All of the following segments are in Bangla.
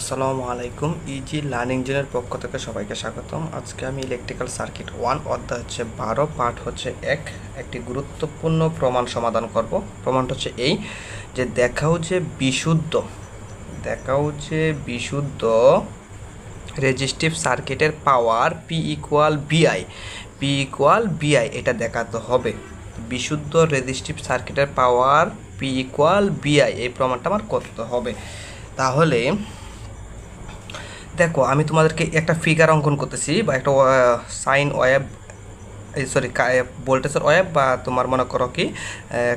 আসসালামু আলাইকুম ইজি লার্নিং জোনের পক্ষ থেকে সবাইকে স্বাগতম। আজকে আমি ইলেকট্রিক্যাল সার্কিট ওয়ান অধ্যায় হচ্ছে বারো পার্ট হচ্ছে এক। একটি গুরুত্বপূর্ণ প্রমাণ সমাধান করব। প্রমাণটা হচ্ছে এই যে দেখাও যে বিশুদ্ধ, দেখাও যে বিশুদ্ধ রেজিস্টিভ সার্কিটের power P equal VI P equal VI এটা দেখাতে হবে। বিশুদ্ধ রেজিস্টিভ সার্কিটের পাওয়ার পি ইকুয়াল বিআই এই প্রমাণটা আমার করতে হবে। তাহলে দেখো, আমি তোমাদেরকে একটা ফিগার অঙ্কন করতেছি বা একটা সাইন ওয়েব সরি ভোল্টেজের ওয়েব বা তোমার মনে করো কি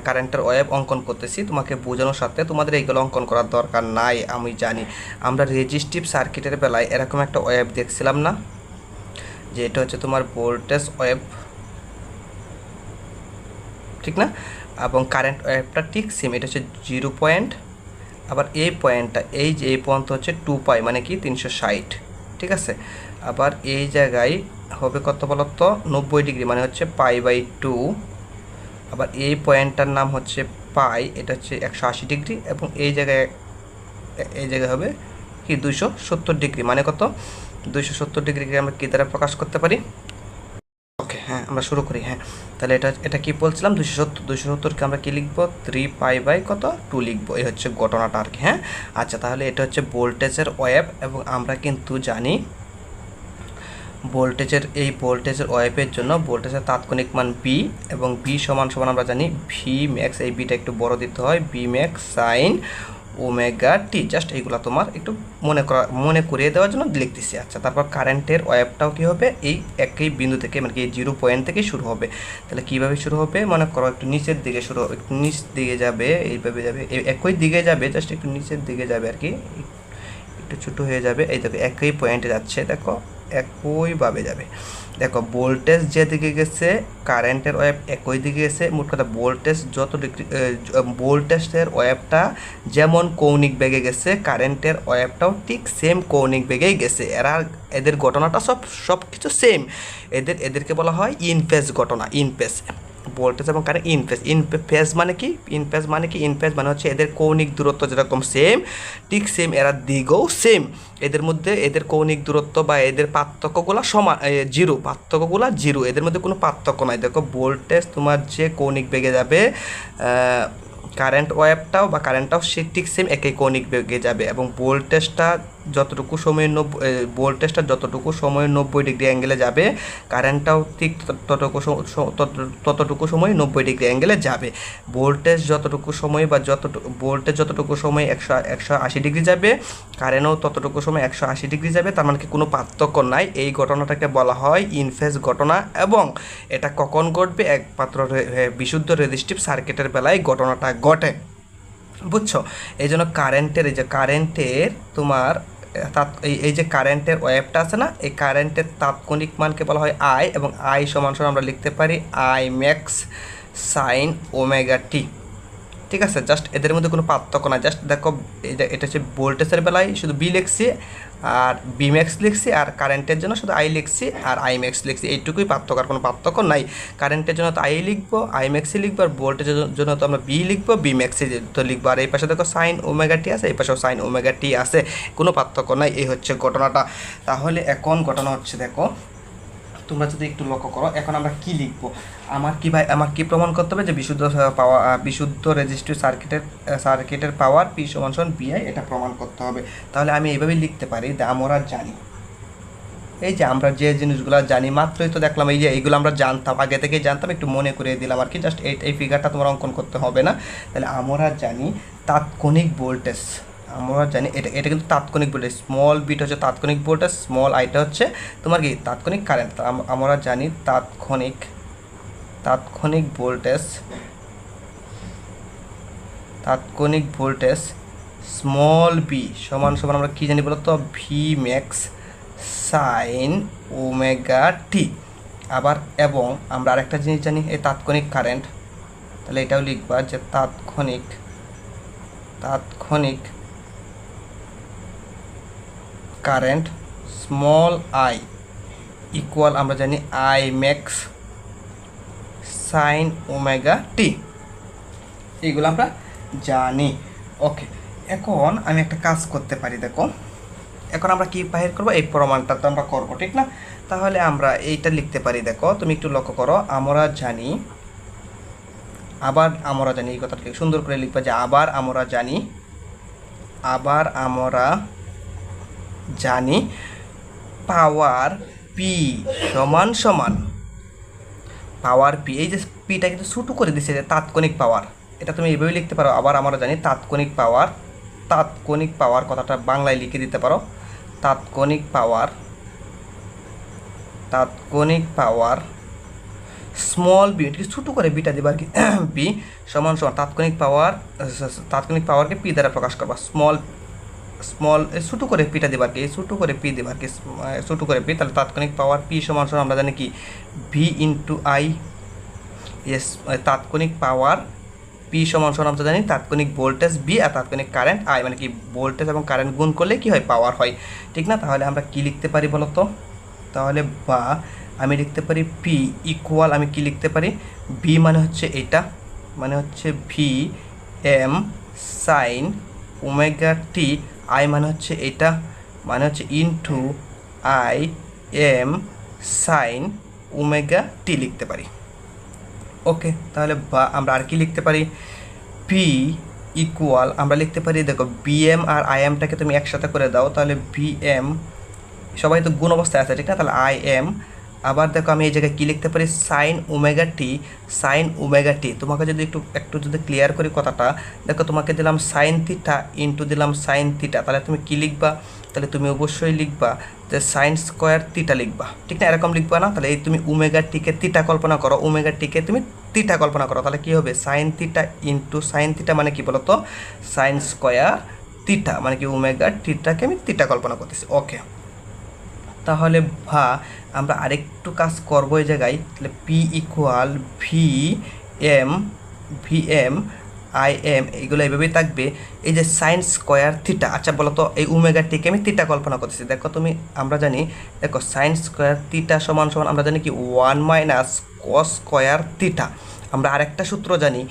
কারেন্টের ওয়েব অঙ্কন করতেছি। তোমাকে বোঝানোর সাথে তোমাদের এইগুলো অঙ্কন করার দরকার নাই, আমি জানি। আমরা রেজিস্টিভ সার্কিটের বেলায় এরকম একটা ওয়েব দেখছিলাম না যে এটা হচ্ছে তোমার ভোল্টেজ ওয়েব ঠিক না? এবং কারেন্ট ওয়েবটা ঠিক সেম এটা হচ্ছে জিরো পয়েন্ট আবার এই পয়েন্টটা এই যে, এই পয়েন্ট হচ্ছে টু পাই মানে কি? তিনশো ষাট। ঠিক আছে? আবার এই জায়গায় হবে কত বলতো? নব্বই ডিগ্রি মানে হচ্ছে পাই বাই টু আবার এই পয়েন্টটার নাম হচ্ছে পাই এটা হচ্ছে একশো আশি ডিগ্রি এবং এই জায়গায় এই জায়গায় হবে কি? দুইশো সত্তর ডিগ্রি মানে কত? দুইশো সত্তর ডিগ্রিকে আমরা কী দ্বারা প্রকাশ করতে পারি? ওকে হ্যাঁ আমরা শুরু করি হ্যাঁ। তাহলে এটা এটা কি বলছিলাম? দুশো সত্তর দুশো সত্তরকে আমরা কি লিখব? থ্রি পাই বাই কত? টু লিখব। এই হচ্ছে ঘটনাটা আর কি হ্যাঁ? আচ্ছা তাহলে এটা হচ্ছে ভোল্টেজের ওয়েব এবং আমরা কিন্তু জানি ভোল্টেজের, এই ভোল্টেজের ওয়েবের জন্য ভোল্টেজের তাৎক্ষণিক মান বি এবং বি সমান সমান আমরা জানি ভি ম্যাক্স এই বিটা একটু বড় দিতে হয় V max sine omega t just এইগুলো তোমার একটু মনে করা, মনে করিয়ে দেওয়ার জন্য লিখতেছি। আচ্ছা তারপর কারেন্টের ওয়েবটাও কী হবে? এই একই বিন্দু থেকে মানে কি জিরো পয়েন্ট থেকে শুরু হবে। তাহলে কীভাবে শুরু হবে? মনে করো একটু নিচের দিকে শুরু, একটু নিচ দিকে যাবে, এইভাবে যাবে একই দিকে যাবে জাস্ট একটু নিচের দিকে যাবে আর কি। একটু ছোটো হয়ে যাবে, এই দেখো, একই পয়েন্টে যাচ্ছে, দেখো। একইভাবে যাবে। দেখো ভোল্টেজ যেদিকে গেছে কারেন্টের ওয়েব একই দিকে গেছে। মোট কথা ভোল্টেজ যত ডিগ্রি ভোল্টেজের ওয়েবটা যেমন কৌণিক বেগে গেছে কারেন্টের ওয়েবটাও ঠিক সেম কৌণিক বেগেই গেছে। এরা, এদের ঘটনাটা সব সব কিছু সেম এদের, এদেরকে বলা হয় ইনফেস ঘটনা ইনফেস ভোল্টেজ এবং কারেন্ট ইনফেস ইনফেস মানে কি? ইনফেস মানে কি? ইনফেস মানে হচ্ছে এদের কৌণিক দূরত্ব যেরকম সেম ঠিক সেম এরা দিকেও সেম এদের মধ্যে এদের কৌণিক দূরত্ব বা এদের পার্থক্যগুলো সমান জিরো পার্থক্যগুলো জিরো এদের মধ্যে কোনো পার্থক্য নাই। দেখো ভোল্টেজ তোমার যে কৌণিক বেগে যাবে কারেন্ট ওয়েবটাও বা কারেন্টটাও সে ঠিক সেম একই কৌণিক বেগে যাবে এবং ভোল্টেজটা যতটুকু সময়ের নব্বই ভোল্টেজটা যতটুকু সময়ের নব্বই ডিগ্রি অ্যাঙ্গেলে যাবে কারেন্টটাও ঠিক ততটুকু ততটুকু সময় নব্বই ডিগ্রি অ্যাঙ্গেলে যাবে। ভোল্টেজ যতটুকু সময় বা যতটুকু ভোল্টেজ যতটুকু সময় একশো একশো আশি ডিগ্রি যাবে কারেন্টও ততটুকু সময় একশো আশি ডিগ্রি যাবে, তার মানে কি কোনো পার্থক্য নাই। এই ঘটনাটাকে বলা হয় ইনফেস ঘটনা এবং এটা কখন ঘটবে একমাত্র বিশুদ্ধ রেজিস্টিভ সার্কিটের বেলায় ঘটনাটা ঘটে। বুঝছ? এই জন্য কারেন্টের এই যে কারেন্টের তোমার এই যে কারেন্টের ওয়েবটা আছে না, এই কারেন্টের তাৎক্ষণিক মানকে বলা হয় আই এবং আই সমান সমান আমরা লিখতে পারি I max sine omega t ঠিক আছে জাস্ট এদের মধ্যে কোনো পার্থক্য না জাস্ট দেখো এটা হচ্ছে ভোল্টেজের বেলায় শুধু বি লিখছি, আর বি ম্যাক্স লিখছি, আর কারেন্টের জন্য শুধু আই লিখছি, আর আই ম্যাক্স লিখছি। এইটুকুই পার্থক্য, আর কোনো পার্থক্য নাই। কারেন্টের জন্য তো আই লিখব আই ম্যাক্সই লিখব, আর ভোল্টেজের জন্য তো আমরা বি লিখব বি ম্যাক্সি তো লিখব। আর এই পাশে দেখো সাইন ওমেগা টি আছে, এই পাশেও সাইন ওমেগা টি আছে। কোনো পার্থক্য নাই, এই হচ্ছে ঘটনাটা। তাহলে এখন ঘটনা হচ্ছে, দেখো তোমরা যদি একটু লক্ষ্য করো, এখন আমরা কি লিখব? আমার কি ভাই, আমার কি প্রমাণ করতে হবে যে বিশুদ্ধ পাওয়া বিশুদ্ধ রেজিস্ট্রি সার্কিটের সার্কিটের পাওয়ার পি সমান সমান বিআই এটা প্রমাণ করতে হবে। তাহলে আমি এইভাবেই লিখতে পারি, যে আমরা জানি। এই যে আমরা যে জিনিসগুলো জানি, মাত্রই তো দেখলাম এই যে এইগুলো আমরা জানতাম, আগে থেকেই জানতাম, একটু মনে করে দিলাম আর কি জাস্ট এই ফিগারটা তোমার অঙ্কন করতে হবে না। তাহলে আমরা জানি তাৎক্ষণিক ভোল্টেজ আমরা জানি এটা এটা কিন্তু তাৎক্ষণিক ভোল্টেজ স্মল বিট হচ্ছে তাৎক্ষণিক ভোল্টেজ স্মল আইটা হচ্ছে তোমার কি তাৎক্ষণিক কারেন্ট আমরা জানি তাৎক্ষণিক তাৎক্ষণিক ভোল্টেজ তাৎক্ষণিক ভোল্টেজ স্মল বি সমান সমান আমরা কী জানি বলতো? V max sine omega t আবার এবং আমরা আরেকটা জিনিস জানি, এই তাৎক্ষণিক কারেন্ট তাহলে এটাও লিখবা যে তাৎক্ষণিক তাৎক্ষণিক কারেন্ট স্মল আই ইকুয়াল আমরা জানি I max sine omega t. এইগুলো আমরা জানি। ওকে, এখন আমি একটা কাজ করতে পারি, দেখো। এখন আমরা কি বাহির করব? এই প্রমাণটা তো আমরা করব, ঠিক না? তাহলে আমরা এইটা লিখতে পারি, দেখো। তুমি একটু লক্ষ্য করো, আমরা জানি, আবার আমরা জানি, এই কথাটা সুন্দর করে লিখবা যে আবার আমরা জানি, আবার আমরা জানি পাওয়ার পি সমান সমান। পাওয়ার পি এই যে পিটা কিন্তু ছোটো করে দিচ্ছে যে তাৎক্ষণিক পাওয়ার। এটা তুমি এইভাবে লিখতে পারো, আবার আমরা জানি তাৎক্ষণিক পাওয়ার তাৎক্ষণিক পাওয়ার কথাটা বাংলায় লিখে দিতে পারো। তাৎক্ষণিক পাওয়ার তাৎক্ষণিক পাওয়ার স্মল বি এটাকে ছোটো করে বিটা দিবা আর কি? বি সমান সমান, তাৎক্ষণিক পাওয়ার, তাৎক্ষণিক পাওয়ারকে পি দ্বারা প্রকাশ করবা স্মল স্মল ছোটো করে পিটা দিবা আর কি ছোটো করে পি দিবা আর কি ছোটো করে পি তাহলে তাৎক্ষণিক পাওয়ার পি সমান সমান আমরা জানি কি? ভি ইন্টু আই এস তাৎক্ষণিক পাওয়ার পি সমান সমান আমরা জানি তাৎক্ষণিক ভোল্টেজ বি আর তাৎক্ষণিক কারেন্ট আই মানে কি ভোল্টেজ এবং কারেন্ট গুণ করলে কি হয়? পাওয়ার হয়। ঠিক না? তাহলে আমরা কি লিখতে পারি বলো তো তাহলে বা, আমি লিখতে পারি পি ইকুয়াল আমি কি লিখতে পারি? বি মানে হচ্ছে এটা মানে হচ্ছে V M sine omega t I মানে হচ্ছে এটা মানে হচ্ছে into I M sine omega t লিখতে পারি। ওকে, তাহলে বা, আমরা আর কি লিখতে পারি? পি ইকুয়াল আমরা লিখতে পারি, দেখো বিএম আর আইএমটাকে তুমি একসাথে করে দাও, তাহলে বিএম সবাই তো গুণ অবস্থায় আছে, ঠিক না? তাহলে আই এম আবার দেখো আমি এই জায়গায় কী লিখতে পারি? Sine omega t sine omega t তোমাকে যদি একটু একটু যদি ক্লিয়ার করি কথাটা, দেখো তোমাকে দিলাম সাইন থিটা ইন্টু দিলাম সাইন থিটা তাহলে তুমি কী লিখবা? তাহলে তুমি অবশ্যই লিখবা যে সাইন স্কোয়ার তিটা লিখবা। ঠিক না? এরকম লিখবা না? তাহলে এই তুমি ওমেগা টিকে থিটা কল্পনা করো। ওমেগা টিকে তুমি তিটা কল্পনা করো। তাহলে কী হবে? Sine theta into sine theta মানে কি বলতো? সাইন স্কোয়ার তিটা মানে কি? ওমেগা টিটাকে আমি থিটা কল্পনা করতেছি। ওকে তাহলে ভা আমরা আরেকটু কাজ করব এই জায়গায়। তাহলে P equal V M V M I M এইগুলো এইভাবেই থাকবে। এই যে সাইন স্কোয়ার থিটা আচ্ছা বলো তো, এই উমেগাটিকে আমি থিটা কল্পনা করতেছি। দেখো তুমি, আমরা জানি, দেখো সাইন স্কোয়ার থিটা সমান সমান, আমরা জানি কি one minus cos square theta আমরা আরেকটা সূত্র জানি,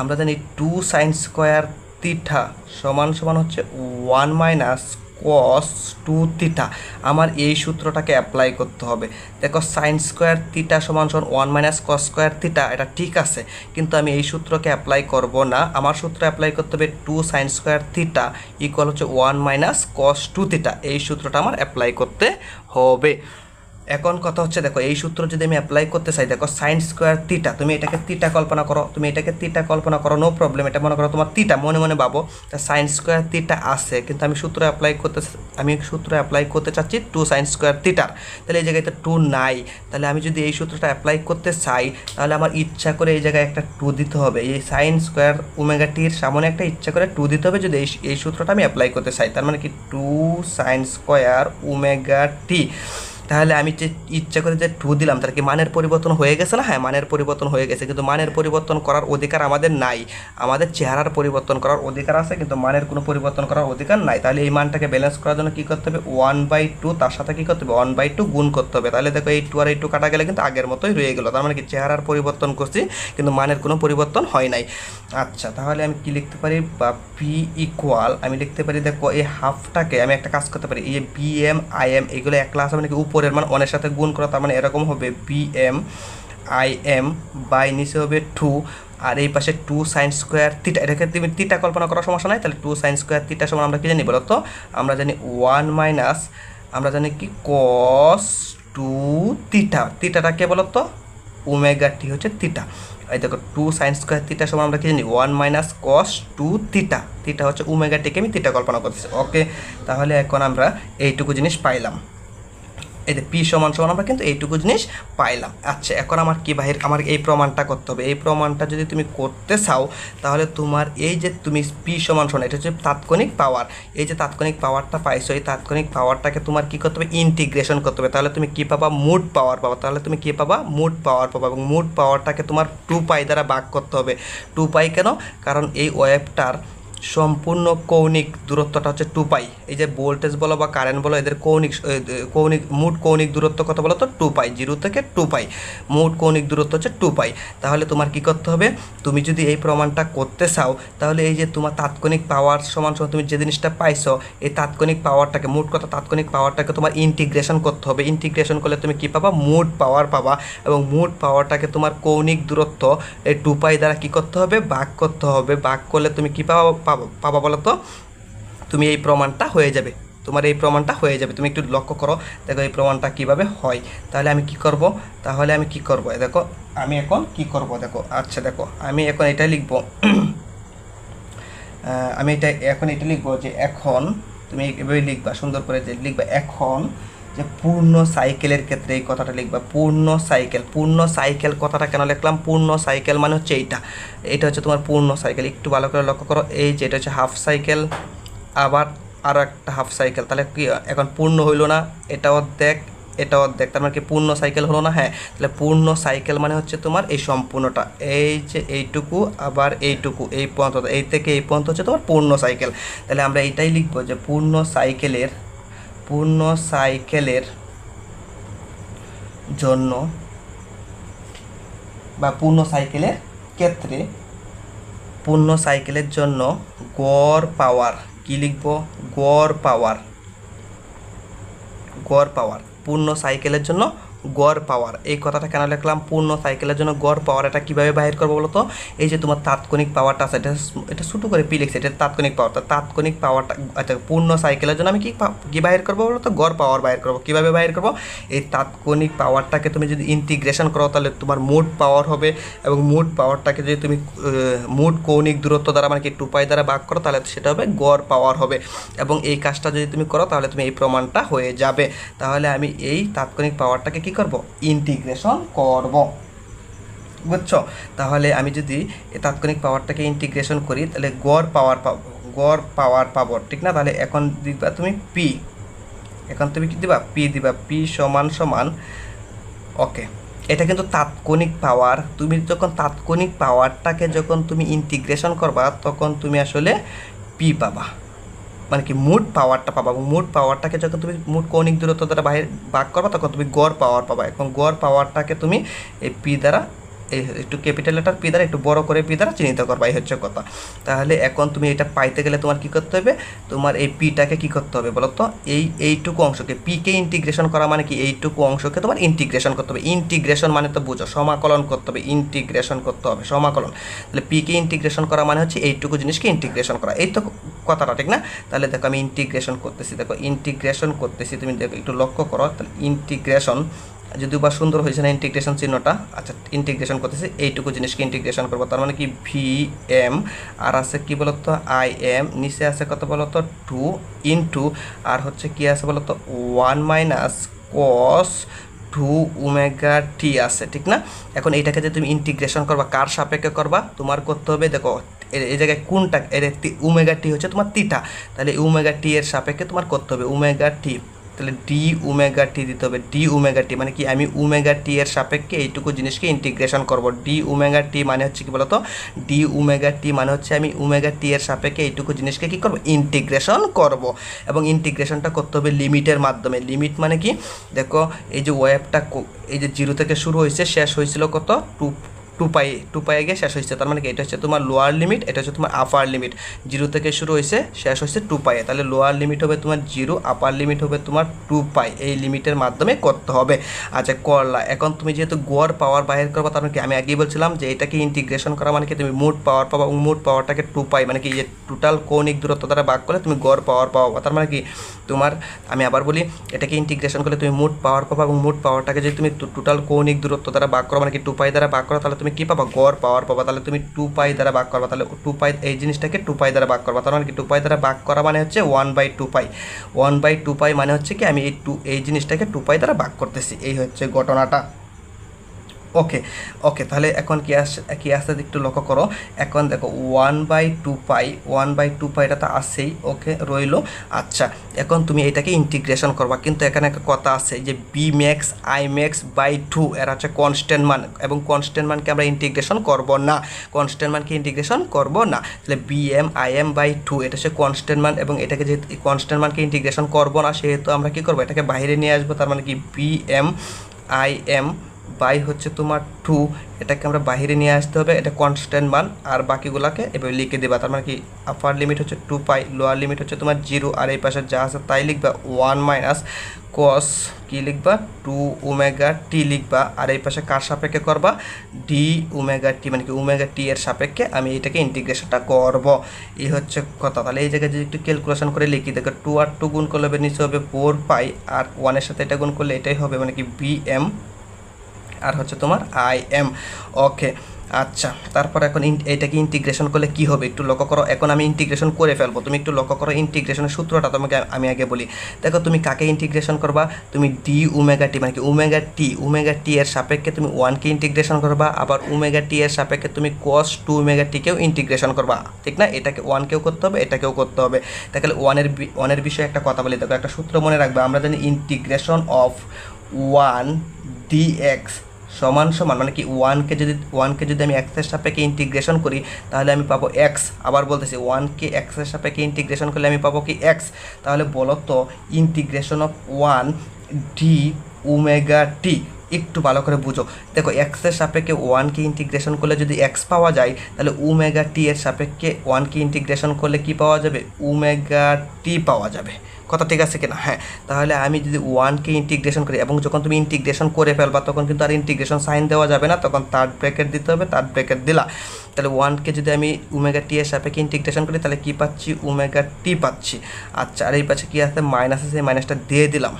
আমরা জানি টু সাইন স্কোয়ার থিটা সমান সমান হচ্ছে one minus cos two theta আমার এই সূত্রটাকে অ্যাপ্লাই করতে হবে। দেখো সাইন স্কোয়ার থিটা সমান সমান one minus cos square theta এটা ঠিক আছে, কিন্তু আমি এই সূত্রকে অ্যাপ্লাই করব না। আমার সূত্র অ্যাপ্লাই করতে হবে two sine square theta equal হচ্ছে one minus cos two theta এই সূত্রটা আমার অ্যাপ্লাই করতে হবে। এখন কথা হচ্ছে, দেখো, এই সূত্র যদি আমি অ্যাপ্লাই করতে চাই, দেখো সাইন স্কোয়ার তিটা তুমি এটাকে তিটা কল্পনা করো, তুমি এটাকে তিটা কল্পনা করো নো প্রবলেম এটা মনে করো তোমার তিটা মনে মনে ভাবো, তা সাইন স্কোয়ার তিটা আছে, কিন্তু আমি সূত্র অ্যাপ্লাই করতে আমি সূত্র অ্যাপ্লাই করতে চাচ্ছি টু সাইন স্কোয়ার তিটার তাহলে এই জায়গায় তো টু নাই, তাহলে আমি যদি এই সূত্রটা অ্যাপ্লাই করতে চাই, তাহলে আমার ইচ্ছা করে এই জায়গায় একটা টু দিতে হবে, এই সাইন স্কোয়ার ওমেগা টির সামনে একটা ইচ্ছা করে টু দিতে হবে যদি এই এই সূত্রটা আমি অ্যাপ্লাই করতে চাই, তার মানে কি two sine square omega t তাহলে আমি যে ইচ্ছা করে যে টু দিলাম তার কি মানের পরিবর্তন হয়ে গেছে না? হ্যাঁ মানের পরিবর্তন হয়ে গেছে, কিন্তু মানের পরিবর্তন করার অধিকার আমাদের নাই। আমাদের চেহারার পরিবর্তন করার অধিকার আছে, কিন্তু মানের কোনো পরিবর্তন করার অধিকার নাই। তাহলে এই মানটাকে ব্যালেন্স করার জন্য কী করতে হবে? ওয়ান বাই টু তার সাথে কী করতে হবে? ওয়ান বাই টু গুণ করতে হবে। তাহলে দেখো এই টু আর এই টু কাটা গেলে কিন্তু আগের মতোই রয়ে গেলো। তার মানে কি চেহারার পরিবর্তন করছি, কিন্তু মানের কোনো পরিবর্তন হয় নাই। আচ্ছা তাহলে আমি কি লিখতে পারি? বা পি ইকুয়াল আমি লিখতে পারি দেখো এই হাফটাকে আমি একটা কাজ করতে পারি। এই বি এম আই এম এগুলো এক ক্লাস হবে নাকি উপরের মানে অনের সাথে গুণ করা, তার মানে এরকম হবে V M I M by নিচে হবে টু আর এই পাশে টু সাইন স্কোয়ার তিটা এটাকে তুমি তিটা কল্পনা করার সমস্যা নাই, তাহলে টু সাইন স্কোয়ার তিটা সমান আমরা কি জানি বলো তো আমরা জানি ওয়ান মাইনাস আমরা জানি কি? কস টু তিটা তিটাটা কে বলো তো ওমেগা টি হচ্ছে তিটা এই দেখো টু সাইন স্কোয়ার তিটা সমান আমরা কি জানি? One minus cos two theta theta হচ্ছে ওমেগা টিকে আমি তিটা কল্পনা করতেছি। ওকে তাহলে এখন আমরা এইটুকু জিনিস পাইলাম। এই যে পি সমান সমান আমরা কিন্তু এইটুকু জিনিস পাইলাম। আচ্ছা এখন আমার কি বাহির, আমার এই প্রমাণটা করতে হবে। এই প্রমাণটা যদি তুমি করতে চাও, তাহলে তোমার এই যে তুমি পি সমান সমান, এটা হচ্ছে তাৎক্ষণিক পাওয়ার এই যে তাৎক্ষণিক পাওয়ারটা পাইছো, এই তাৎক্ষণিক পাওয়ারটাকে তোমার কি করতে হবে? ইন্টিগ্রেশন করতে হবে। তাহলে তুমি কি পাবা? মুড পাওয়ার পাবা। তাহলে তুমি কি পাবা? মুড পাওয়ার পাবা এবং মুড পাওয়ারটাকে তোমার টু পাই দ্বারা ভাগ করতে হবে। টু পাই কেন? কারণ এই ওয়েবটার সম্পূর্ণ কৌণিক দূরত্বটা হচ্ছে টু পাই এই যে ভোল্টেজ বলো বা কারেন্ট বলো, এদের কৌণিক কৌণিক, মোট কৌণিক দূরত্ব কত বলো তো টু পাই জিরো থেকে টু পাই মোট কৌণিক দূরত্ব হচ্ছে টু পাই তাহলে তোমার কি করতে হবে? তুমি যদি এই প্রমাণটা করতে চাও, তাহলে এই যে তোমার তাৎক্ষণিক পাওয়ার সমান সমান তুমি যে জিনিসটা পাইছো, এই তাৎক্ষণিক পাওয়ারটাকে মোট কথা তাৎক্ষণিক পাওয়ারটাকে তোমার ইন্টিগ্রেশন করতে হবে। ইন্টিগ্রেশন করলে তুমি কি পাবা? মোট পাওয়ার পাবা। এবং মোট পাওয়ারটাকে তোমার কৌণিক দূরত্ব, এই টু পাই দ্বারা কি করতে হবে? ভাগ করতে হবে। ভাগ করলে তুমি কি পাবা? পাবা বলো তো? তুমি এই প্রমাণটা হয়ে যাবে। তোমার এই প্রমাণটা হয়ে যাবে। তুমি একটু লক্ষ্য করো, দেখো এই প্রমাণটা কীভাবে হয়। তাহলে আমি কি করব? তাহলে আমি কি করব? দেখো, আমি এখন কি করব? দেখো আচ্ছা দেখো, আমি এখন এটা লিখব। আমি এটা এখন এটা লিখব যে এখন, তুমি এভাবে লিখবা, সুন্দর করে যে লিখবা, এখন যে পূর্ণ সাইকেলের ক্ষেত্রে এই কথাটা লিখবা। পূর্ণ সাইকেল পূর্ণ সাইকেল কথাটা কেন লিখলাম? পূর্ণ সাইকেল মানে হচ্ছে এইটা। এটা হচ্ছে তোমার পূর্ণ সাইকেল। একটু ভালো করে লক্ষ্য করো। এই যে এটা হচ্ছে হাফ সাইকেল, আবার আরও একটা হাফ সাইকেল। তাহলে কি, এখন পূর্ণ হইল না, এটা অর্ধেক এটা অর্ধেক। তার মানে কি পূর্ণ সাইকেল হলো না? হ্যাঁ। তাহলে পূর্ণ সাইকেল মানে হচ্ছে তোমার এই সম্পূর্ণটা। এই যে এইটুকু, আবার এইটুকু। এই পর্যন্ত, এই থেকে এই পর্যন্ত হচ্ছে তোমার পূর্ণ সাইকেল। তাহলে আমরা এটাই লিখব যে পূর্ণ সাইকেলের পূর্ণ সাইকেলের জন্য বা পূর্ণ সাইকেলের ক্ষেত্রে পূর্ণ সাইকেলের জন্য গড় পাওয়ার, কি লিখব? গড় পাওয়ার। গড় পাওয়ার, পূর্ণ সাইকেলের জন্য গড় পাওয়ার এই কথাটা কেন লিখলাম? পূর্ণ সাইকেলের জন্য গড় পাওয়ার এটা কীভাবে বাহির করব বলো তো এই যে তোমার তাৎক্ষণিক পাওয়ারটা আছে, এটা এটা ছোটো করে পি লিখছে এটা তাৎক্ষণিক পাওয়ারটা তাৎক্ষণিক পাওয়ারটা আচ্ছা পূর্ণ সাইকেলের জন্য আমি কি কি বাহির করব বলো তো গড় পাওয়ার বাহির করব। কীভাবে বাহির করব? এই তাৎক্ষণিক পাওয়ারটাকে তুমি যদি ইন্টিগ্রেশন করো, তাহলে তোমার মোট পাওয়ার হবে এবং মোট পাওয়ারটাকে যদি তুমি মোট কৌণিক দূরত্ব দ্বারা মানে কি টু পাই দ্বারা ভাগ করো, তাহলে সেটা হবে গড় পাওয়ার হবে। এবং এই কাজটা যদি তুমি করো, তাহলে তুমি এই প্রমাণটা হয়ে যাবে। তাহলে আমি এই তাৎক্ষণিক পাওয়ারটাকে কি করব? ইন্টিগ্রেশন করব। বুঝছ? তাহলে আমি যদি তাৎক্ষণিক পাওয়ারটাকে ইন্টিগ্রেশন করি, তাহলে গড় পাওয়ার পাবো গড় পাওয়ার পাবো, ঠিক না? তাহলে এখন দিবা তুমি পি এখন তুমি কি দিবা? পি দিবা। পি সমান সমান ওকে এটা কিন্তু তাৎক্ষণিক পাওয়ার তুমি যখন তাৎক্ষণিক পাওয়ারটাকে যখন তুমি ইন্টিগ্রেশন করবা, তখন তুমি আসলে পি পাবা। মানে কি মুড পাওয়ারটা পাবা এবং মুড পাওয়ারটাকে যখন তুমি মুড কৌণিক দূরত্ব দ্বারা বাহির ভাগ করবা, তখন তুমি গড় পাওয়ার পাবা এখন গড় পাওয়ারটাকে তুমি এই পি দ্বারা, এই একটু ক্যাপিটাল লেটার পি দ্বারা, একটু বড় করে পি দ্বারা চিহ্নিত করবা, এই হচ্ছে কথা। তাহলে এখন তুমি এটা পাইতে গেলে তোমার কি করতে হবে? তোমার এই পিটাকে কি করতে হবে বলো তো এই, এইটুকু অংশকে পিকে ইন্টিগ্রেশন করা মানে কি? এইটুকু অংশকে তোমার ইন্টিগ্রেশন করতে হবে। ইন্টিগ্রেশন মানে তো বুঝো, সমাকলন করতে হবে ইন্টিগ্রেশন করতে হবে, সমাকলন। তাহলে পিকে ইন্টিগ্রেশন করা মানে হচ্ছে এইটুকু জিনিসকে ইন্টিগ্রেশন করা। এই তো কথাটা, ঠিক না? তাহলে দেখো আমি ইন্টিগ্রেশন করতেছি, দেখো ইন্টিগ্রেশন করতেছি, তুমি দেখো একটু লক্ষ্য করো, তাহলে ইন্টিগ্রেশন যদিও বা সুন্দর হয়েছে না ইন্টিগ্রেশন চিহ্নটা আচ্ছা ইন্টিগ্রেশন করতেছি, এইটুকু জিনিসকে ইন্টিগ্রেশন করব, তার মানে কি? ভি এম আর আছে কি বলতো? আই এম নিচে আছে কত বলতো? টু ইনটু আর হচ্ছে কি আছে বলতো? One minus cos two omega t আছে, ঠিক না? এখন এইটাকে যে তুমি ইন্টিগ্রেশন করবা, কার সাপেক্ষে করবা? তোমার করতে হবে, দেখো এই জায়গায় কোনটা, এর উমেগা টি হচ্ছে তোমার তিটা তাহলে উমেগা টি এর সাপেক্ষে তোমার করতে হবে উমেগা টি। তাহলে ডি উমেগা টি দিতে হবে, ডি উমেগা টি। মানে কি, আমি উমেগা টি এর সাপেক্ষে এইটুকু জিনিসকে ইন্টিগ্রেশন করব। ডি উমেগা টি মানে হচ্ছে কি বলতো? ডি উমেগা টি মানে হচ্ছে আমি উমেগা টি এর সাপেক্ষে এইটুকু জিনিসকে কি করব? ইন্টিগ্রেশন করব। এবং ইন্টিগ্রেশনটা করতে হবে লিমিটের মাধ্যমে। লিমিট মানে কি? দেখো, এই যে ওয়েবটা এই যে জিরো থেকে শুরু হয়েছে, শেষ হয়েছিল কত? Two two pi two pi গিয়ে শেষ হয়েছে। তার মানে কি? এটা হচ্ছে তোমার লোয়ার লিমিট এটা হচ্ছে তোমার আপার লিমিট জিরো থেকে শুরু হয়েছে, শেষ হয়েছে টু পাই তাহলে লোয়ার লিমিট হবে তোমার জিরো আপার লিমিট হবে তোমার টু পাই এই লিমিটের মাধ্যমে করতে হবে। আচ্ছা করলা। এখন তুমি যেহেতু গড় পাওয়ার বাইর করবা, তার মানে কি? আমি আগেই বলছিলাম যে এটাকে ইন্টিগ্রেশন করা মানে কি? তুমি মোট পাওয়ার পাবা এবং মোট পাওয়ারটাকে টু পাই মানে কি? যে টোটাল কৌণিক দূরত্ব দ্বারা ভাগ করলে তুমি গড় পাওয়ার পাওয়া তার মানে কি? তোমার, আমি আবার বলি, এটাকে ইন্টিগ্রেশন করলে তুমি মোট পাওয়ার পাবা এবং মোট পাওয়ারটাকে যদি তুমি টোটাল কৌণিক দূরত্ব দ্বারা ভাগ করো মানে কি? টু পাই দ্বারা ভাগ করো, তাহলে তুমি কি পাবা? গড় পাওয়ার পাবা। তাহলে তুমি টু পাই দ্বারা ভাগ করবা। তাহলে টু পাই এই জিনিসটাকে টু পাই দ্বারা ভাগ করবা। তার মানে কি? টু পাই দ্বারা ভাগ করা মানে হচ্ছে one by two pi one by two pi মানে হচ্ছে কি? আমি এই টু এই জিনিসটাকে টু পাই দ্বারা ভাগ করতেছি। এই হচ্ছে ঘটনাটা। ওকে ওকে তাহলে এখন কি আসছে কি আসছে একটু লক্ষ্য করো। এখন দেখো one by two pi one by two pi এটা তো আসছেই ওকে রইল। আচ্ছা এখন তুমি এটাকে ইন্টিগ্রেশন করবা। কিন্তু এখানে একটা কথা আছে যে V max I max by two এর হচ্ছে কনস্ট্যান্ট মান। এবং কনস্ট্যান্ট মানকে আমরা ইন্টিগ্রেশন করব না। কনস্ট্যান্ট মানকে ইন্টিগ্রেশন করব না। তাহলে V M I M by two এটা হচ্ছে কনস্ট্যান্ট মান এবং এটাকে যেহেতু কনস্ট্যান্ট মানকে ইন্টিগ্রেশন করব না, সেহেতু আমরা কি করব? এটাকে বাইরে নিয়ে আসব, তার মানে কি V M I M by হচ্ছে তোমার টু এটাকে আমরা বাইরে নিয়ে আসতে হবে, এটা কনস্ট্যান্ট মান, আর বাকিগুলোকে এভাবে লিখে দেবা। তার মানে কি আপার লিমিট হচ্ছে টু পাই লোয়ার লিমিট হচ্ছে তোমার জিরো আর এই পাশে যা আছে তাই লিখবা ওয়ান মাইনাস কস কি লিখবা? টু ওমেগা টি লিখবা। আর এই পাশে কার সাপেক্ষে করবা? ডি ওমেগা টি মানে কি ওমেগা টি এর সাপেক্ষে আমি এটাকে ইন্টিগ্রেশনটা করব। এই হচ্ছে কথা। তাহলে এই জায়গায় যদি একটু ক্যালকুলেশন করে লিখি, দেখো টু আর টু গুণ করলে নিচে হবে ফোর পাই আর ওয়ানের সাথে এটা গুণ করলে এটাই হবে মানে কি বি এম আর হচ্ছে তোমার আই এম ওকে আচ্ছা তারপর এখন এটাকে ইন্টিগ্রেশন করলে কি হবে? একটু লক্ষ্য করো, এখন আমি ইন্টিগ্রেশন করে ফেলব। তুমি একটু লক্ষ্য করো ইন্টিগ্রেশনের সূত্রটা তোমাকে আমি আগে বলি। দেখো, তুমি কাকে ইন্টিগ্রেশন করবা? তুমি ডি উমেগা টি মানে কি উমেগা টি উমেগা টি এর সাপেক্ষে তুমি ওয়ানকে ইন্টিগ্রেশন করবা, আবার উমেগা টি এর সাপেক্ষে তুমি কস টু উমেগা টিকেও ইন্টিগ্রেশন করবা। ঠিক না? এটাকে ওয়ানকেও করতে হবে, এটাকেও করতে হবে। তাহলে ওয়ানের ওয়ানের বিষয়ে একটা কথা বলি। দেখো, একটা সূত্র মনে রাখবে। আমরা জানি integration of one D X সমান সমান মানে কি ওয়ানকে যদি ওয়ানকে যদি আমি এক্সের সাপেক্ষে ইন্টিগ্রেশন করি, তাহলে আমি পাবো এক্স আবার বলতেছি ওয়ানকে এক্সের সাপেক্ষে ইন্টিগ্রেশন করলে আমি পাবো কি এক্স তাহলে বলো তো integration of one D omega t একটু ভালো করে বুঝো। দেখো এক্সের সাপেক্ষে ওয়ানকে ইন্টিগ্রেশন করলে যদি এক্স পাওয়া যায়, তাহলে উমেগা টি এর সাপেক্ষে ওয়ানকে ইন্টিগ্রেশন করলে কি পাওয়া যাবে? উমেগা টি পাওয়া যাবে। কথা ঠিক আছে কিনা? হ্যাঁ। তাহলে আমি যদি ওয়ানকে ইন্টিগ্রেশন করি, এবং যখন তুমি ইন্টিগ্রেশন করে ফেলবা, তখন কিন্তু আর ইন্টিগ্রেশন সাইন দেওয়া যাবে না, তখন থার্ড ব্র্যাকেট দিতে হবে থার্ড ব্র্যাকেট দিলা। তাহলে ওয়ানকে যদি আমি উমেগা টি এর সাপেক্ষে ইন্টিগ্রেশন করি, তাহলে কী পাচ্ছি? উমেগা টি পাচ্ছি। আচ্ছা আর এই পাশে কী আছে? মাইনাস আছে মাইনাসটা দিয়ে দিলাম।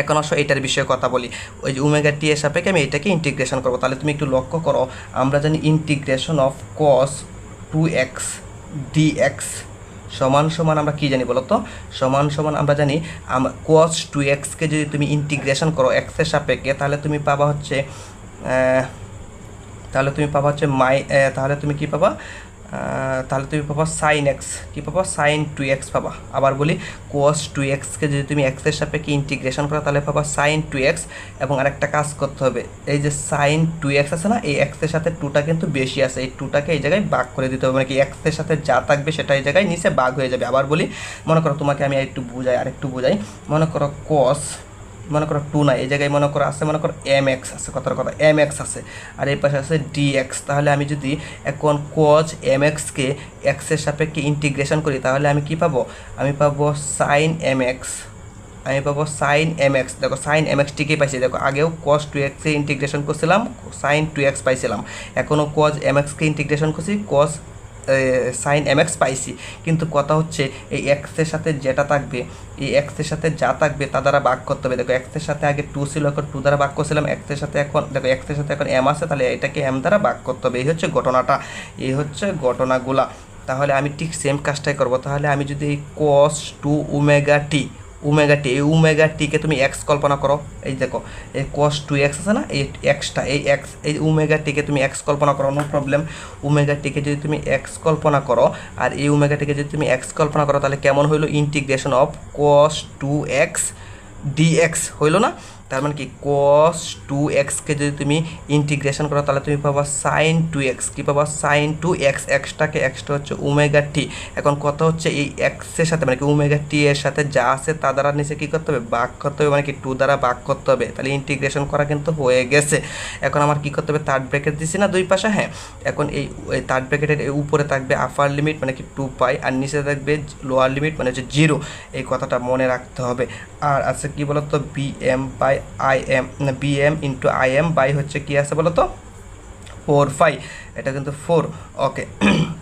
এখন অবশ্য এটার বিষয়ে কথা বলি। ওই যে উমেগা টি এর সাপেক্ষে আমি এটাকে ইন্টিগ্রেশন করব। তাহলে তুমি একটু লক্ষ্য করো, আমরা জানি integration of cos two X D X সমান সমান আমরা কী জানি বলো তো সমান সমান আমরা জানি কস টু এক্সকে যদি তুমি ইন্টিগ্রেশন করো এক্সের সাপেক্ষে, তাহলে তুমি পাবা হচ্ছে তাহলে তুমি পাবা হচ্ছে মাই তাহলে তুমি কি পাবা? তাহলে তুমি পাবা সাইন এক্স কী পাবা? সাইন টু এক্স পাবা। আবার বলি কোস টু এক্সকে যদি তুমি এক্সের সাপেক্ষে ইন্টিগ্রেশন করো, তাহলে পাবা সাইন টু এক্স এবং আরেকটা কাজ করতে হবে। এই যে সাইন টু এক্স আছে না, এই এক্সের সাথে টুটা কিন্তু বেশি আছে। এই টুটাকে এই জায়গায় ভাগ করে দিতে হবে। মানে কি এক্সের সাথে যা থাকবে সেটা এই জায়গায় নিচে ভাগ হয়ে যাবে। আবার বলি, মনে করো তোমাকে আমি একটু বুঝাই, আরেকটু বুঝাই। মনে করো কস মনে করো টু না এই জায়গায় মনে করো আছে, মনে করো এম এক্স আছে, কথার কথা এম এক্স আছে, আর এই পাশে আছে ডি এক্স তাহলে আমি যদি এখন কোচ এম এক্সকে এক্সের সাপেক্ষে ইন্টিগ্রেশন করি, তাহলে আমি কি পাবো? আমি পাবো সাইন এম এক্স আমি পাবো সাইন এম এক্স দেখো সাইন এম এক্স টিকেই পাইছি, দেখো আগেও কস টু এক্সে ইন্টিগ্রেশন করছিলাম সাইন টু এক্স পাইছিলাম এখনও কজ এম এক্সকে ইন্টিগ্রেশন করছি কস সাইন এম এক্স পাইছি। কিন্তু কথা হচ্ছে, এই এক্সের সাথে যেটা থাকবে, এই এক্সের সাথে যা থাকবে, তা দ্বারা ভাগ করতে হবে। দেখো এক্সের সাথে আগে টু ছিল, এখন টু দ্বারা ভাগ করছিলাম। এক্সের সাথে এখন, দেখো এক্সের সাথে এখন এম আছে, তাহলে এটাকে এম দ্বারা ভাগ করতে হবে। এই হচ্ছে ঘটনাটা। এই হচ্ছে ঘটনাগুলা। তাহলে আমি ঠিক সেম কাজটাই করব। তাহলে আমি যদি এই cos two omega t omega t এই ওমেগা টিকে তুমি এক্স কল্পনা করো। এই দেখো, এই কস টু এক্স আছে না? এই এক্সটা এই এক্স এই ওমেগা টিকে তুমি এক্স কল্পনা করো নো প্রবলেম ওমেগা টিকে যদি তুমি এক্স কল্পনা করো, আর এই ওমেগা টিকে যদি তুমি এক্স কল্পনা করো, তাহলে কেমন হইল? Integration of cos two x dx হইল না? তার মানে কি? কস টু এক্সকে যদি তুমি ইন্টিগ্রেশন করো, তাহলে তুমি পাবা সাইন টু এক্স কী পাবা? সাইন টু এক্স এক্সটাকে এক্সটা হচ্ছে ওমেগা টি এখন কথা হচ্ছে এই এক্সের সাথে মানে কি ওমেগা টি এর সাথে যা আছে, তা দ্বারা নিচে কী করতে হবে? বাক করতে হবে মানে কি টু দ্বারা বাক করতে হবে। তাহলে ইন্টিগ্রেশন করা কিন্তু হয়ে গেছে। এখন আমার কী করতে হবে? থার্ড ব্র্যাকেট দিছি না দুই পাশে? হ্যাঁ। এখন এই থার্ড ব্র্যাকেটের উপরে থাকবে আপার লিমিট মানে কি টু পাই আর নিচে থাকবে লোয়ার লিমিট মানে হচ্ছে জিরো এই কথাটা মনে রাখতে হবে। আর আছে কি বলতো? B M by I M B M into I M by হচ্ছে কি আছে বলতো? ফোর ফাইভ এটা কিন্তু ফোর ওকে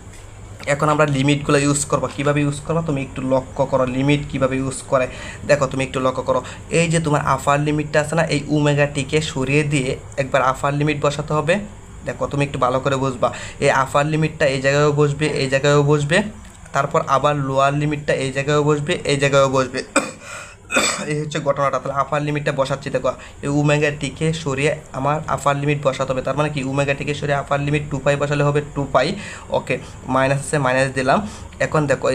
এখন আমরা লিমিটগুলো ইউজ করব। কীভাবে ইউজ করব? তুমি একটু লক্ষ্য করো লিমিট কীভাবে ইউজ করে। দেখো, তুমি একটু লক্ষ্য করো। এই যে তোমার আফার লিমিটটা আছে না, এই উমেগাটিকে সরিয়ে দিয়ে একবার আফার লিমিট বসাতে হবে। দেখো, তুমি একটু ভালো করে বুঝবা। এই আফার লিমিটটা এই জায়গায়ও বসবে, এই জায়গায়ও বসবে। তারপর আবার লোয়ার লিমিটটা এই জায়গায়ও বসবে, এই জায়গায়ও বসবে। এই হচ্ছে ঘটনাটা। তাহলে আপার লিমিটটা বসাচ্ছি, দেখো, এই উমেগাটিকে সরিয়ে আমার আপার লিমিট বসাতে হবে। তার মানে কি? উমেগাটিকে সরিয়ে আপার লিমিট টু পাই বসালে হবে টু পাই ওকে মাইনাসে মাইনাস দিলাম। এখন দেখো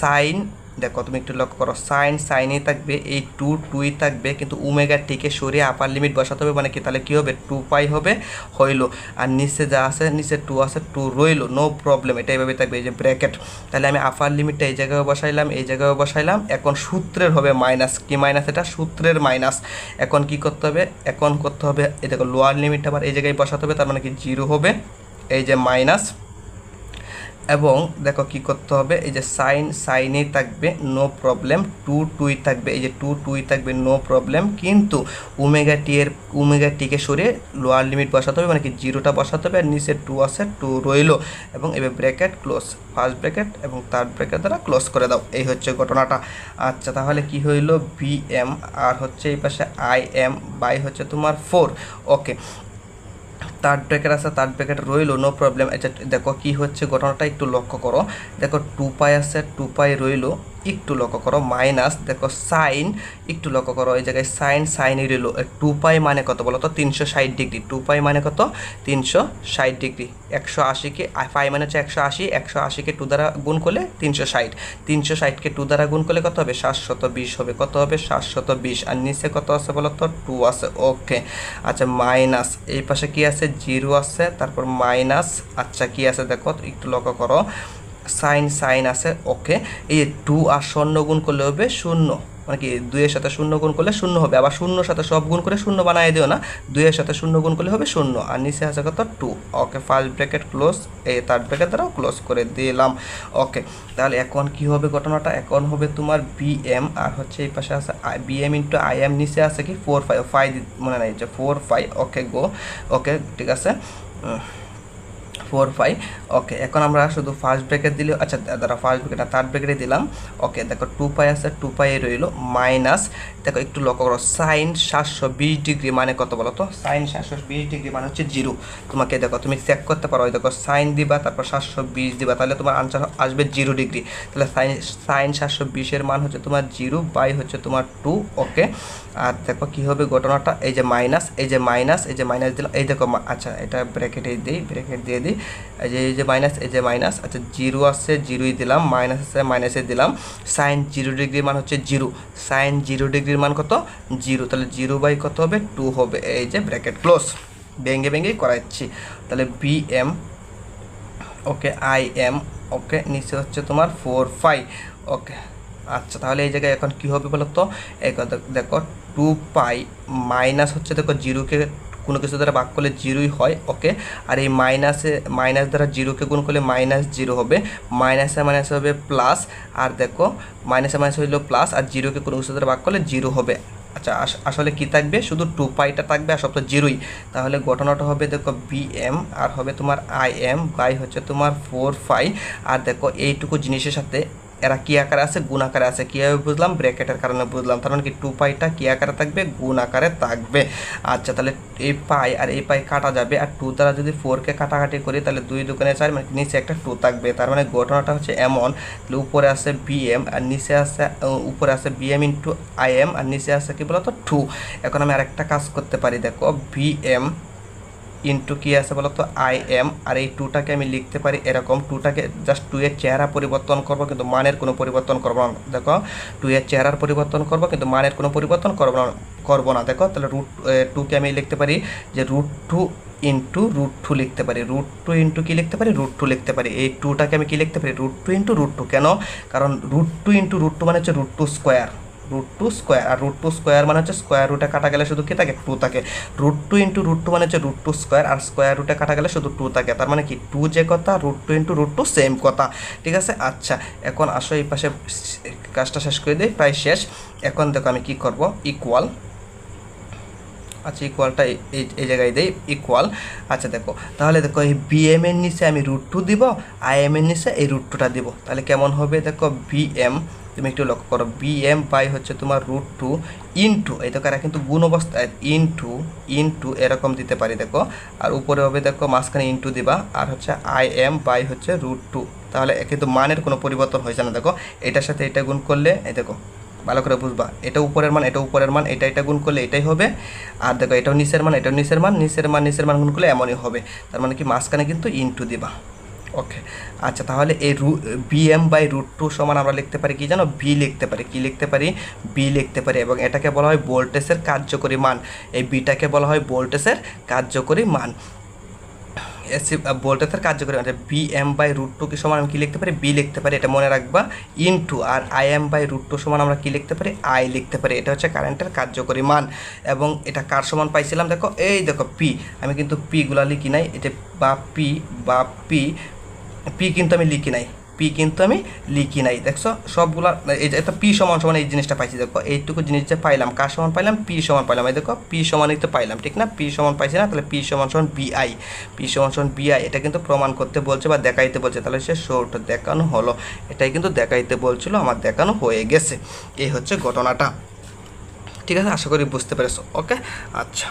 সাইন দেখো, তুমি একটু লক্ষ্য করো সাইন সাইনই থাকবে, এই টু টুই থাকবে, কিন্তু উমেগা টিকে সরিয়ে আপার লিমিট বসাতে হবে মানে কি? তাহলে কী হবে? টু পাই হবে, হইল। আর নিচে যা আছে, নিচে টু আছে টু রইল নো প্রবলেম এটা এইভাবে থাকবে, এই যে ব্র্যাকেট তাহলে আমি আপার লিমিটটা এই জায়গায় বসাইলাম, এই জায়গায় বসাইলাম, এখন সূত্রের হবে মাইনাস কি মাইনাস এটা? সূত্রের মাইনাস এখন কি করতে হবে? এখন করতে হবে, এই দেখো লোয়ার লিমিটটা আবার এই জায়গায় বসাতে হবে, তার মানে কি? জিরো হবে, এই যে মাইনাস এবং দেখো কি করতে হবে? এই যে সাইন, সাইনেই থাকবে নো প্রবলেম টু টুই থাকবে। এই যে টু টুই থাকবে নো প্রবলেম কিন্তু ওমেগা টি এর ওমেগা টিকে সরিয়ে লোয়ার লিমিট বসাতে হবে মানে কি জিরোটা বসাতে হবে, আর নিচে টু আছে টু রইল। এবং এবার ব্র্যাকেট ক্লোজ ফার্স্ট ব্র্যাকেট এবং থার্ড ব্র্যাকেট দ্বারা ক্লোজ করে দাও। এই হচ্ছে ঘটনাটা। আচ্ছা তাহলে কি হইল? বি এম আর হচ্ছে এই পাশে আই এম বাই হচ্ছে তোমার ফোর ওকে থার্ড ব্র্যাকেট আছে থার্ড ব্র্যাকেট রইল নো প্রবলেম আচ্ছা দেখো কি হচ্ছে ঘটনাটা একটু লক্ষ্য করো। দেখো টু পাই আছে টু পাই রইল, একটু লক্ষ্য করো মাইনাস দেখো সাইন একটু লক্ষ্য করো, এই জায়গায় সাইন সাইনই রইল। টু পাই মানে কত বলো তো তিনশো ষাট ডিগ্রি টু পাই মানে কত? তিনশো ষাট ডিগ্রি একশো আশিকে পাই মানে হচ্ছে একশো আশি, একশো আশিকে টু দ্বারা গুণ করলে তিনশো ষাট। তিনশো ষাটকে টু দ্বারা গুণ করলে কত হবে? সাতশত বিশ হবে। কত হবে? সাতশত বিশ। আর নিচে কত আছে বলো তো টু আছে। ওকে আচ্ছা মাইনাস এই পাশে কি আছে? জিরো আছে, তারপর মাইনাস আচ্ছা কি আছে দেখো, একটু লক্ষ্য করো, সাইন সাইন আছে, ওকে, এই টু আর শূন্য গুণ করলে হবে শূন্য। মানে কি, দুইয়ের সাথে শূন্য গুণ করলে শূন্য হবে, আবার শূন্যর সাথে সব গুণ করে শূন্য বানাই দিও না, দুইয়ের সাথে শূন্য গুণ করলে হবে শূন্য, আর নিচে আছে কত? Two okay first bracket close এই থার্ড ব্র্যাকেট দ্বারাও ক্লোজ করে দিলাম ওকে তাহলে এখন কি হবে ঘটনাটা? এখন হবে তোমার বিএম আর হচ্ছে এই পাশে আছে বিএম ইন্টু আই এম নিচে আছে কি? ফোর ফাইভ ফাইভ মনে নাই, যে ফোর ফাইভ ওকে গো ওকে ঠিক আছে ফোর ফাইভ ওকে এখন আমরা শুধু ফার্স্ট ব্রেকেট দিলে আচ্ছা দাদা ফার্স্ট ব্রেকেট থার্ড ব্রেকেটে দিলাম। ওকে দেখো টু পাই আছে টু পাই রইল মাইনাস দেখো একটু লক্ষ্য করো সাইন সাতশো বিশ ডিগ্রি মানে কত বলো তো? সাইন সাতশো বিশ ডিগ্রি মানে হচ্ছে জিরো তোমাকে দেখো, তুমি চেক করতে পারো দেখো সাইন দিবা, তারপর সাতশো বিশ দিবা, তাহলে তোমার আনসার আসবে জিরো ডিগ্রি তাহলে সাইন সাইন সাতশো বিশের মান হচ্ছে তোমার জিরো বাই হচ্ছে তোমার টু ওকে আর দেখো কী হবে ঘটনাটা? এই যে মাইনাস এই যে মাইনাস এই যে মাইনাস দিলাম। এই দেখো আচ্ছা এটা ব্র্যাকেটে দিই ব্র্যাকেট দিয়ে দিই। এই যে এই যে মাইনাস এই যে মাইনাস আচ্ছা জিরো আছে জিরোই দিলাম। মাইনাস আছে মাইনাসে দিলাম। সাইন জিরো ডিগ্রির মান হচ্ছে জিরো। সাইন জিরো ডিগ্রির মান কত? জিরো। তাহলে জিরো বাই কত হবে? টু হবে। এই যে ব্র্যাকেট ক্লোজ ভেঙে ভেঙেই করাচ্ছি। তাহলে B M okay I M okay নিচে হচ্ছে তোমার ফোর ফাইভ ওকে আচ্ছা তাহলে এই জায়গায় এখন কী হবে বলো তো এই দেখো টু পাই মাইনাস হচ্ছে দেখো জিরোকে কোনো কিছু দ্বারা ভাগ করলে জিরোই হয় ওকে আর এই মাইনাসে মাইনাস দ্বারা জিরোকে গুণ করলে মাইনাস জিরো হবে। মাইনাসে মাইনাস হবে প্লাস আর দেখো মাইনাসে মাইনাস হইল প্লাস আর জিরোকে কোনো কিছু দ্বারা ভাগ করলে জিরো হবে। আচ্ছা আসলে কি থাকবে? শুধু টু পাইটা থাকবে, আর সব তো জিরোই তাহলে ঘটনাটা হবে দেখো বি এম আর হবে তোমার আই এম বাই হচ্ছে তোমার ফোর ফাইভ আর দেখো এইটুকু জিনিসের সাথে এরা কী আকারে আছে, গুণ আকারে আছে, কীভাবে বুঝলাম? ব্র্যাকেটের কারণে বুঝলাম। তার মানে কি টু পাইটা কী আকারে থাকবে? গুণ আকারে থাকবে। আচ্ছা তাহলে এই পাই আর এই পাই কাটা যাবে। আর টু দ্বারা যদি ফোরকে কাটাকাটি করি, তাহলে দুই দোকানে চার মানে নিচে একটা টু থাকবে। তার মানে ঘটনাটা হচ্ছে এমন। উপরে আছে বিএম আর নিচে আছে উপরে আছে বিএম ইন্টু আই এম আর নিচে আছে কি বলতো? টু এখন আমি আরেকটা কাজ করতে পারি। দেখো বিএম ইন্টু কী আছে বলো তো আই এম আর এই টুটাকে আমি লিখতে পারি এরকম। টুটাকে জাস্ট টু এর চেহারা পরিবর্তন করব, কিন্তু মানের কোনো পরিবর্তন করব না। দেখো টু এর চেহারার পরিবর্তন করব, কিন্তু মানের কোনো পরিবর্তন করব না করব না। দেখো, তাহলে রুট টুকে আমি লিখতে পারি যে root two into root two লিখতে পারি। রুট টু ইন্টু কী লিখতে পারি? রুট টু লিখতে পারি। এই টুটাকে আমি কী লিখতে পারি? Root two into root two কেন? কারণ root two into root two মানে হচ্ছে root two square root two square আর রুট টু স্কোয়ার মানে হচ্ছে স্কোয়ার রুটে কাটা গেলে শুধু কী থাকে? টু থাকে। Root two into root two মানে হচ্ছে রুট টু স্কোয়ার আর স্কোয়ার রুটে কাটা গেলে শুধু টু থাকে। তার মানে কি? টু যে কথা root two into root two same কথা। ঠিক আছে? আচ্ছা এখন আসো এই পাশে কাজটা শেষ করে দিই, প্রায় শেষ। এখন দেখো আমি কি করব? ইকুয়াল আচ্ছা ইকুয়ালটা এই এই জায়গায় দেই ইকুয়াল আচ্ছা দেখো, তাহলে দেখো এই বিএম এর নিচে আমি রুট টু দিব আই এম এর নিচে এই রুট টুটা দিব। তাহলে কেমন হবে? দেখো বিএম তুমি একটু লক্ষ্য করো বি এম বাই হচ্ছে তোমার রুট টু ইনটু এই দেখো এরা কিন্তু গুণ অবস্থায় ইনটু ইনটু এরকম দিতে পারি, দেখো। আর উপরে হবে দেখো মাঝখানে ইনটু দিবা, আর হচ্ছে আই এম বাই হচ্ছে রুট টু তাহলে কিন্তু মানের কোনো পরিবর্তন হয়েছে না, দেখো। এটার সাথে এটা গুণ করলে, এই দেখো, ভালো করে বুঝবা। এটা উপরের মান, এটা উপরের মান, এটা এটা গুণ করলে এটাই হবে। আর দেখো, এটাও নিচের মান, এটাও নিচের মান নিচের মান নিচের মান গুণ করলে এমনই হবে। তার মানে কি মাঝখানে কিন্তু ইনটু দিবা। ওকে আচ্ছা তাহলে এই রু B M by root two সমান আমরা লিখতে পারি কি জানো? বি লিখতে পারি। কি লিখতে পারি? বি লিখতে পারি এবং এটাকে বলা হয় ভোল্টেজের কার্যকরী মান। এই বিটাকে বলা হয় ভোল্টেজের কার্যকরী মান। এসি, ভোল্টেজের কার্যকরী মানে B M by root two কি সমান? আমি কী লিখতে পারি? বি লিখতে পারি। এটা মনে রাখবা। Into R I M by root two সমান আমরা কী লিখতে পারি? আই লিখতে পারি। এটা হচ্ছে কারেন্টের কার্যকরী মান। এবং এটা কার সমান পাইছিলাম? দেখো, এই দেখো পি আমি কিন্তু পিগুলা লিখি নাই। এটা বা পি বা পি পি কিন্তু আমি লিখি নাই। পি কিন্তু আমি লিখি নাই। দেখছ? সবগুলা, এই এটা পি সমান সমান এই জিনিসটা পাইছি, দেখো। এইটুকু জিনিস যে পাইলাম, কার সমান পাইলাম? পি সমান পাইলাম। এই দেখো পি সমানই তো পাইলাম, ঠিক না? পি সমান পাইছি না, তাহলে পি সমান সমান বিআই পি সমান সমান বিআই এটা কিন্তু প্রমাণ করতে বলছে বা দেখাইতে বলছে। তাহলে সে শোটা দেখানো হলো। এটাই কিন্তু দেখাইতে বলছিল, আমার দেখানো হয়ে গেছে। এই হচ্ছে ঘটনাটা। ঠিক আছে? আশা করি বুঝতে পেরেছ। ওকে আচ্ছা।